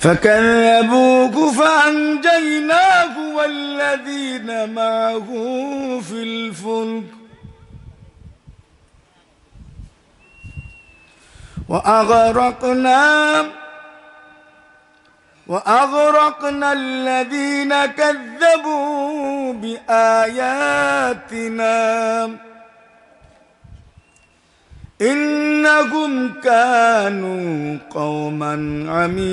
فكذبوه فأنجيناه والذين معه في الفلك. وأغرقنا وأغرقنا الذين كذبوا بآياتنا. إنهم كانوا قوما عمين.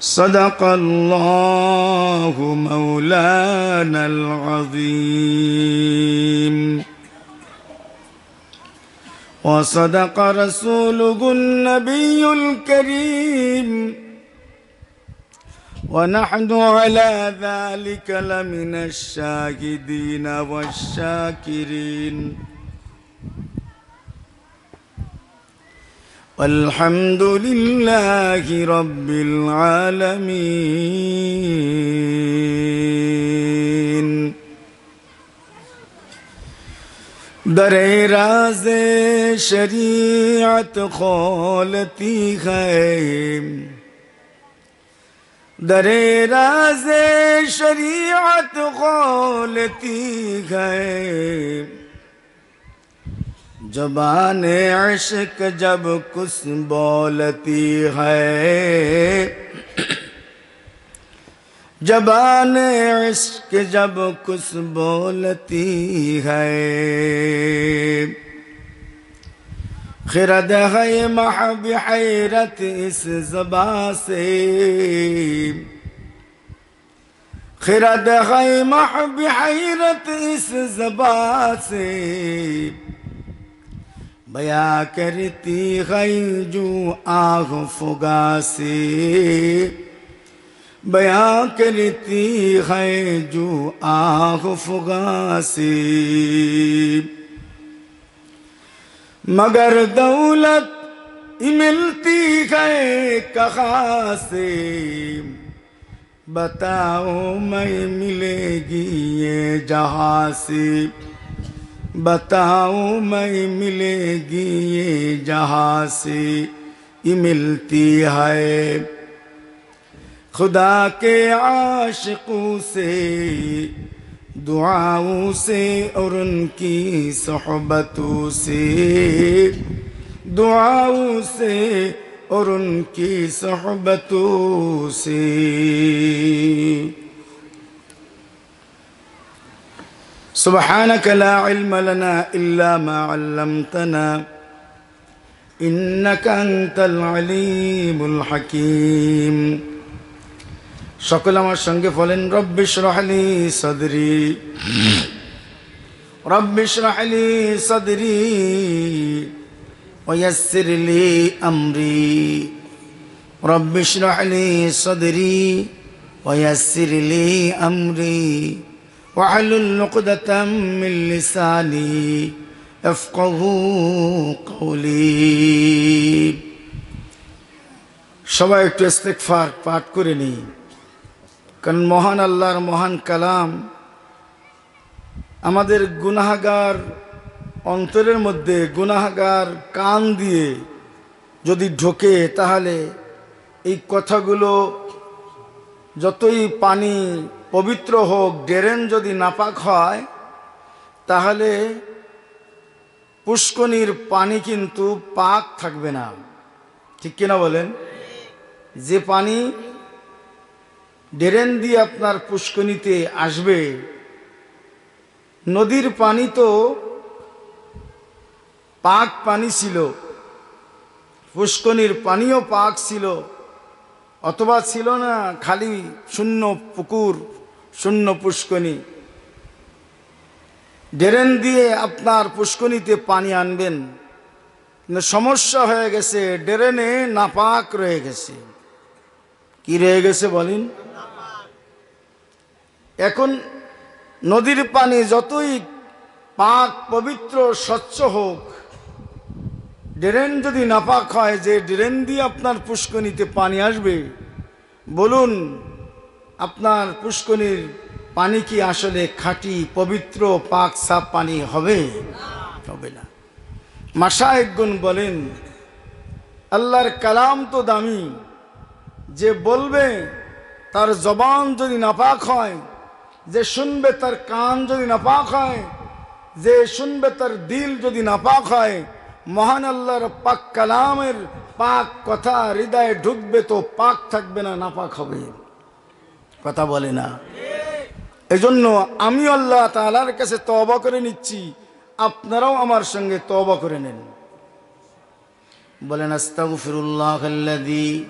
صدق الله مولانا العظيم. وصدق رسوله النبي الكريم. ونحن على ذلك لمن الشاهدين والشاكرين. والحمد لله رب العالمين. در راز شریعت خولتی ہے در راز شریعت بولتی ہے جبان عشق جب کس بولتی ہے۔ جبان عشق جب کس بولتی ہے۔ خرد ہے محب حیرت اس زبا سے۔ خرد ہے محب حیرت اس زبا سے۔ بیا کرتی ہے جو آگ فگا سے۔ بیا کرتی ہے جو آگ فگا سے۔ مگر دولت ملتی ہے کہا سے بتاؤ میں ملے گی یہ جہاں سے؟ بتاؤ میں ملے گی یہ جہاں سے؟ یہ ملتی ہے۔ خدا کے عاشقوں سے दुआओं से और उनकी सोहबतों से दुआओं से और उनकी सोहबतों से سبحانك لا علم لنا إلا ما علمتنا إنك أنت العليم الحكيم সকলে আমার সঙ্গে বলেন রব্বিশ রহলি সদরি। রব্বিশ রহলি সদরি ওয়াসির লি আমরি। রব্বিশ রহলি সদরি ওয়াসির লি আমরি। ওয়াহলুল লুকদাতাম মিন লিসানি ইফকাহু কওলি। সবাই একটু ইস্তেগফার পাঠ করে নিই। কারণ মহান আল্লাহর মহান কালাম আমাদের গুনাহাগার অন্তরের মধ্যে গুনাহাগার কান দিয়ে যদি ঢোকে তাহলে এই কথাগুলো যতই পানি পবিত্র হোক, ড্রেন যদি নাপাক হয়, তাহলে পুষ্কনির পানি কিন্তু পাক থাকবে না। ঠিক কিনা বলেন? যে পানি ড্রেন দিয়ে আপনার পুষ্কনিতে আসবে। নদীর পানি তো পাক পানি ছিল। পুষ্কনির পানিও পাক ছিল। অথবা ছিল না খালি শূন্য পুকুর, শূন্য পুষ্কনি ডেরেন দিয়ে আপনার পুষ্কনিতে পানি আনবেন। সমস্যা হয়ে গেছে, ডেরেনে নাপাক রয়ে গেছে। কি রয়ে গেছে বলেন? এখন নদীর পানি যতই পাক, পবিত্র, স্বচ্ছ হোক, ড্রেন যদি নাপাক হয়, যে ড্রেন দিয়ে আপনার পুষ্কনিতে পানি আসবে, বলুন আপনার পুষ্কনির পানি কি আসলে খাঁটি, পবিত্র, পাক সাপ পানি হবে? হবে না। মাসা একগুণ বলেন, আল্লাহর কালাম তো দামি, যে বলবে তার জবান যদি নাপাক হয় যে শুনবে তার কান যদি নাপাক হয়, যে শুনবে তার দিল যদি নাপাক হয়, মহান আল্লাহর পাক কালামের পাক কথা হৃদয়ে ঢুকবে তো পাক থাকবে না, নাপাক হবে। কথা বলে না। এজন্য আমি আল্লাহ তাআলার কাছে তওবা করে নিচ্ছি। আপনারাও আমার সঙ্গে তবা করে নেন। বলেন, আস্তাগফিরুল্লাহ আল্লাযী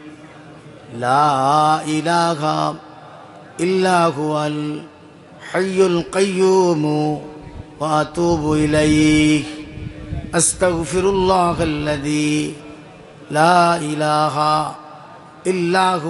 লা ইলাহা حي القيوم وأتوب إليه. أستغفر الله الذي لا إله إلا هو.